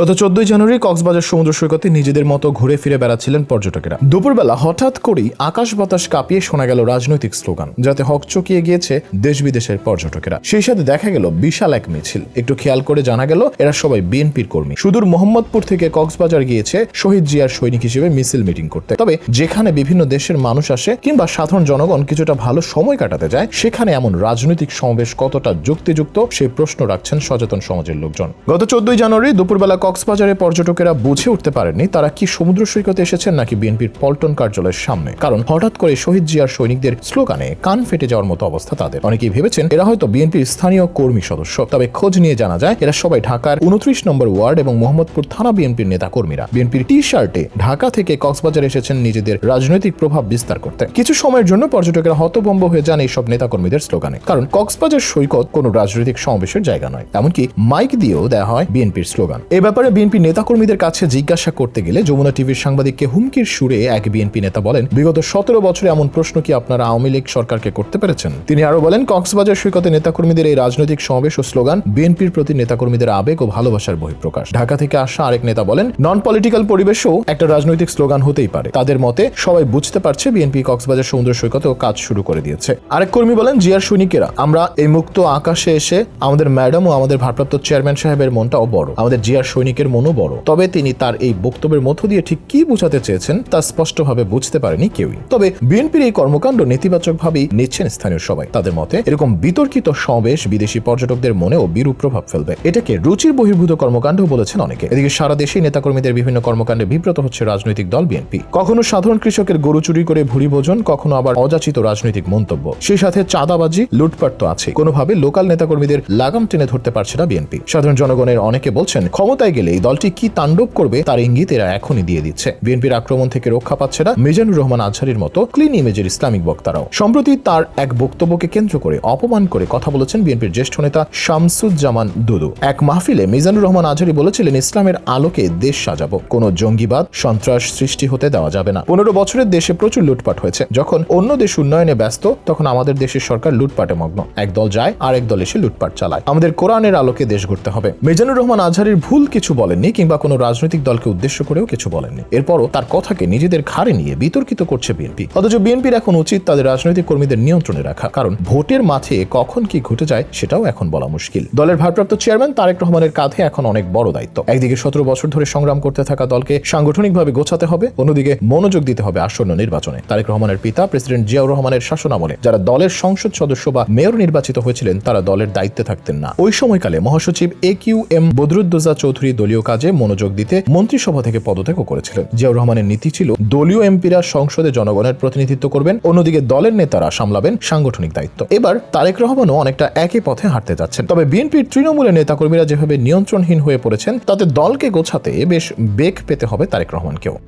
গত চোদ্দই জানুয়ারি কক্সবাজার সমুদ্র সৈকতে নিজেদের মতো ঘুরে ফিরে বেড়াচ্ছিলেন পর্যটকেরা। দুপুরবেলা হঠাৎ করেই আকাশ বাতাস কাঁপিয়ে শোনা গেল রাজনৈতিক স্লোগান, যাতে হকচকিয়ে গিয়েছে দেশ বিদেশের পর্যটকেরা। সেই সাথে দেখা গেল বিশাল এক মিছিল। একটু খেয়াল করে জানা গেল, এরা সবাই বিএনপির কর্মী। সুদূর মোহাম্মদপুর থেকে কক্সবাজার গিয়েছে শহীদ জিয়ার সৈনিক হিসেবে মিছিল মিটিং করতে। তবে যেখানে বিভিন্ন দেশের মানুষ আসে কিংবা সাধারণ জনগণ কিছুটা ভালো সময় কাটাতে যায়, সেখানে এমন রাজনৈতিক সমাবেশ কতটা যুক্তিযুক্ত সেই প্রশ্ন রাখছেন সচেতন সমাজের লোকজন। গত চোদ্দই জানুয়ারি দুপুরবেলা কক্সবাজারে পর্যটকেরা বুঝে উঠতে পারেননি তারা কি সমুদ্র সৈকতে এসেছেন নাকি বিএনপির পল্টন কার্যালয়ের সামনে। কারণ হঠাৎ করে শহীদ জিয়ার সৈনিকদের স্লোগানে কান ফেটে যাওয়ার মতো অবস্থা তাদের। অনেকেই ভেবেছেন এরা হয়তো বিএনপির স্থানীয় কর্মী সদস্য, তবে খোঁজ নিয়ে জানা যায় এরা সবাই ঢাকার উনত্রিশ নম্বর ওয়ার্ড এবং মোহাম্মদপুর থানা বিএনপির নেতা কর্মীরা বিএনপির টি শার্টে ঢাকা থেকে কক্সবাজার এসেছেন নিজেদের রাজনৈতিক প্রভাব বিস্তার করতে। কিছু সময়ের জন্য পর্যটকেরা হতভম্ব হয়ে যান এইসব নেতাকর্মীদের স্লোগানে। কারণ কক্সবাজার সৈকত কোনো রাজনৈতিক সমাবেশের জায়গা নয়, এমনকি মাইক দিয়েও দেওয়া হয় বিএনপির স্লোগান। এ ব্যাপারে বিএনপি নেতাকর্মীদের কাছে জিজ্ঞাসা করতে গেলে যমুনা টিভির সাংবাদিককে হুমকির সুরে এক বিএনপি নেতা বলেন, বিগত সতেরো বছরে এমন প্রশ্ন কি আপনারা আওয়ামী লীগ সরকারকে করতে পেরেছেন? তিনি আরও বলেন, কক্সবাজার সৈকতে নেতাকর্মীদের এই রাজনৈতিক সমাবেশ ও স্লোগান, বিএনপির প্রতি নেতাকর্মীদের আবেগ ও ভালোবাসার বহিঃপ্রকাশ। ঢাকা থেকে আসা আরেক নেতা বলেন নন পলিটিক্যাল পরিবেশেও একটা রাজনৈতিক স্লোগান হতেই পারে। তাদের মতে, সবাই বুঝতে পারছে বিএনপি কক্সবাজার সমুদ্র সৈকতেও কাজ শুরু করে দিয়েছে। আরেক কর্মী বলেন, জিয়ার সৈনিকেরা, আমরা এই মুক্ত আকাশে এসে আমাদের ম্যাডাম ও আমাদের ভারপ্রাপ্ত চেয়ারম্যান সাহেবের মনটাও বড়। আমাদের জিয়ার সৈনিকের মনও বড়। তবে তিনি তার এই বক্তব্যের মধ্য দিয়ে ঠিক কি বোঝাতে চেয়েছেন তা স্পষ্টভাবে বুঝতে পারেনি কেউই। তবে বিএনপির এই কর্মকাণ্ড নেতিবাচকভাবেই নিচ্ছেন স্থানীয় সবাই। তাদের মতে, এরকম বিতর্কিত সমাবেশ বিদেশি পর্যটকদের মনেও বিরূপ প্রভাব ফেলবে। এটাকে রুচির বহির্ভূত কর্মকাণ্ড বলেছেন অনেকে। এদিকে সারা দেশেই নেতাকর্মীদের বিভিন্ন কর্মকাণ্ডে বিব্রত হচ্ছে রাজনৈতিক দল বিএনপি। কখনো সাধারণ কৃষকের গরু চুরি করে ভুরি ভোজন, কখনো আবার অযাচিত রাজনৈতিক মন্তব্য। সেই সাথে চাঁদাবাজি, লুটপাট তো আছে কোনোভাবে লোকাল নেতাকর্মীদের লাগাম টেনে ধরতে পারছে না বিএনপি। সাধারণ জনগণের অনেকে বলছেন, ক্ষমতায় গেলে এই দলটি কি তাণ্ডব করবে তার ইঙ্গিত এরা এখনই দিয়ে দিচ্ছে। বিএনপির আক্রমণ থেকে রক্ষা পাচ্ছে না মিজানুর রহমান আজহারির মতো ক্লিন ইমেজের ইসলামিক বক্তারাও। সম্প্রতি তার এক বক্তব্যকে কেন্দ্র করে অপমান করে কথা বলেছেন বিএনপির জ্যেষ্ঠ নেতা শামসুজ্জামান দুদু। এক মাহফিলে মিজানুর রহমান আজহারি বলেছিলেন, ইসলামের আলোকে দেশ সাজাবো। কোনো জঙ্গিবাদ, সন্ত্রাস সৃষ্টি হতে দেওয়া যাবে না। পনেরো বছরের দেশে প্রচুর লুটপাট হয়েছে। যখন অন্য দেশ উন্নয়নে ব্যস্ত, তখন আমাদের দেশের সরকার লুটপাটে মগ্ন। এক দল যায় আর এক দল এসে লুটপাট চালায়। আমাদের কোরআনের আলোকে দেশ গড়তে হবে। মিজানুর রহমান আজহারির ভুল কিছু বলেননি কিংবা কোনো রাজনৈতিক দলকে উদ্দেশ্য করেও কিছু বলেননি। এরপরও তার কথাকে নিজেদের ঘাড়ে নিয়ে বিতর্কিত করছে বিএনপি। অথচ বিএনপির এখন উচিত তাদের রাজনৈতিক কর্মীদের নিয়ন্ত্রণে রাখা, কারণ ভোটের মাঠে কখন কি ঘটে যায় সেটাও এখন বলা মুশকিল। দলের ভারপ্রাপ্ত চেয়ারম্যান তারেক রহমানের কাঁধে এখন অনেক বড় দায়িত্ব। একদিকে সতেরো বছর ধরে সংগ্রাম করতে থাকা দলকে সাংগঠনিকভাবে গোছাতে হবে, অন্যদিকে মনোযোগ দিতে হবে আসন্ন নির্বাচনে। তারেক রহমানের পিতা, প্রেসিডেন্ট জিয়াউর রহমানের শাসনামলে যারা দলের সংসদ সদস্য বা মেয়র নির্বাচিত হয়েছিলেন, তারা দলের দায়িত্বে থাকতেন না। ওই সময়কালে মহাসচিব A Q M Badruddoza Chowdhury দলীয় কাজে মনোযোগ দিতে মন্ত্রিসভা থেকে পদত্যাগও করেছিলেন। জিয়াউর রহমানের নীতি ছিল, দলীয় এমপিরা সংসদে জনগণের প্রতিনিধিত্ব করবেন, অন্যদিকে দলের নেতারা সামলাবেন সাংগঠনিক দায়িত্ব। এবার তারেক রহমানও অনেকটা একই পথে হাঁটতে যাচ্ছেন। তবে বিএনপির তৃণমূলের নেতাকর্মীরা যেভাবে নিয়ন্ত্রণহীন হয়ে পড়েছেন, তাতে দলকে গোছাতে বেশ বেগ পেতে হবে তারেক রহমানকেও।